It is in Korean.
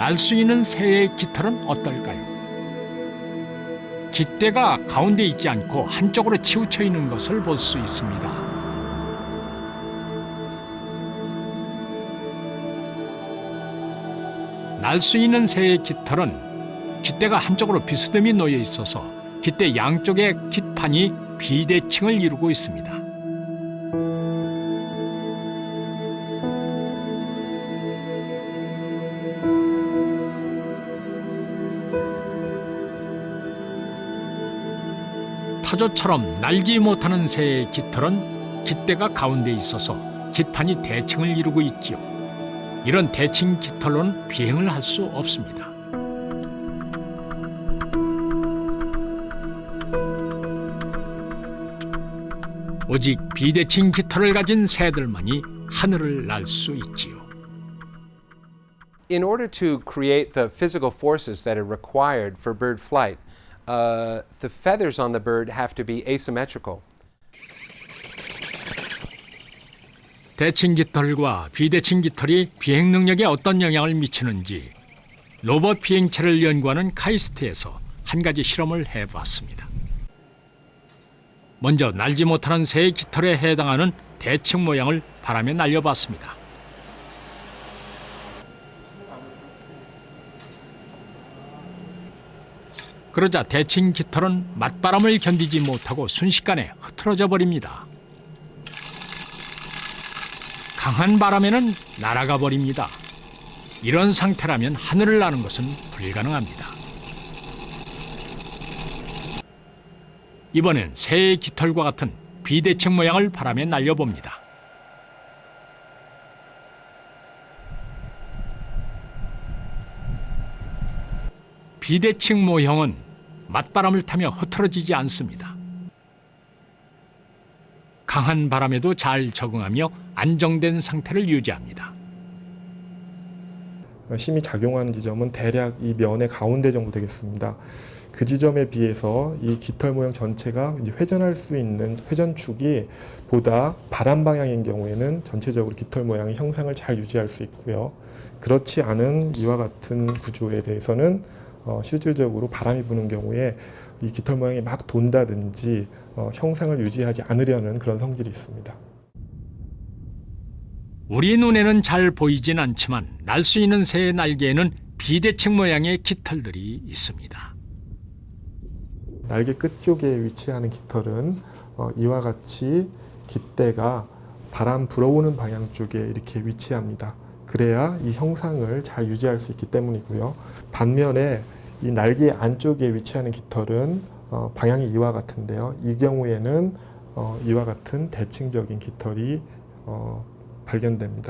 날 수 있는 새의 깃털은 어떨까요? 깃대가 가운데 있지 않고 한쪽으로 치우쳐 있는 것을 볼 수 있습니다. 날 수 있는 새의 깃털은 깃대가 한쪽으로 비스듬히 놓여 있어서 깃대 양쪽의 깃판이 비대칭을 이루고 있습니다. 타조처럼 날지 못하는 새의 깃털은 깃대가 가운데 있어서 깃판이 대칭을 이루고 있지요. 이런 대칭 깃털로는 비행을 할 수 없습니다. 오직 비대칭 깃털을 가진 새들만이 하늘을 날 수 있지요. in order to create the physical forces that are required for bird flight, uh, the feathers on the bird have to be asymmetrical. 대칭 깃털과 비대칭 깃털이 비행 능력에 어떤 영향을 미치는지 로봇 비행체를 연구하는 카이스트에서 한 가지 실험을 해봤습니다. 먼저 날지 못하는 새의 깃털에 해당하는 대칭 모양을 바람에 날려봤습니다. 그러자 대칭 깃털은 맞바람을 견디지 못하고 순식간에 흐트러져 버립니다. 강한 바람에는 날아가 버립니다. 이런 상태라면 하늘을 나는 것은 불가능합니다. 이번엔 새의 깃털과 같은 비대칭 모양을 바람에 날려봅니다. 비대칭 모형은 맞바람을 타며 흐트러지지 않습니다. 강한 바람에도 잘 적응하며 안정된 상태를 유지합니다. 힘이 작용하는 지점은 대략 이 면의 가운데 정도 되겠습니다. 그 지점에 비해서 이 깃털 모형 전체가 회전할 수 있는 회전축이 보다 바람 방향인 경우에는 전체적으로 깃털 모양의 형상을 잘 유지할 수 있고요. 그렇지 않은 이와 같은 구조에 대해서는 어, 실질적으로 바람이 부는 경우에 이 깃털 모양이 막 돈다든지 어, 형상을 유지하지 않으려는 그런 성질이 있습니다. 우리 눈에는 잘 보이진 않지만 날 수 있는 새의 날개에는 비대칭 모양의 깃털들이 있습니다. 날개 끝쪽에 위치하는 깃털은 어, 이와 같이 깃대가 바람 불어오는 방향 쪽에 이렇게 위치합니다. 그래야 이 형상을 잘 유지할 수 있기 때문이고요. 반면에 이 날개 안쪽에 위치하는 깃털은 어, 방향이 이와 같은데요. 이 경우에는 어, 이와 같은 대칭적인 깃털이 어, 발견됩니다.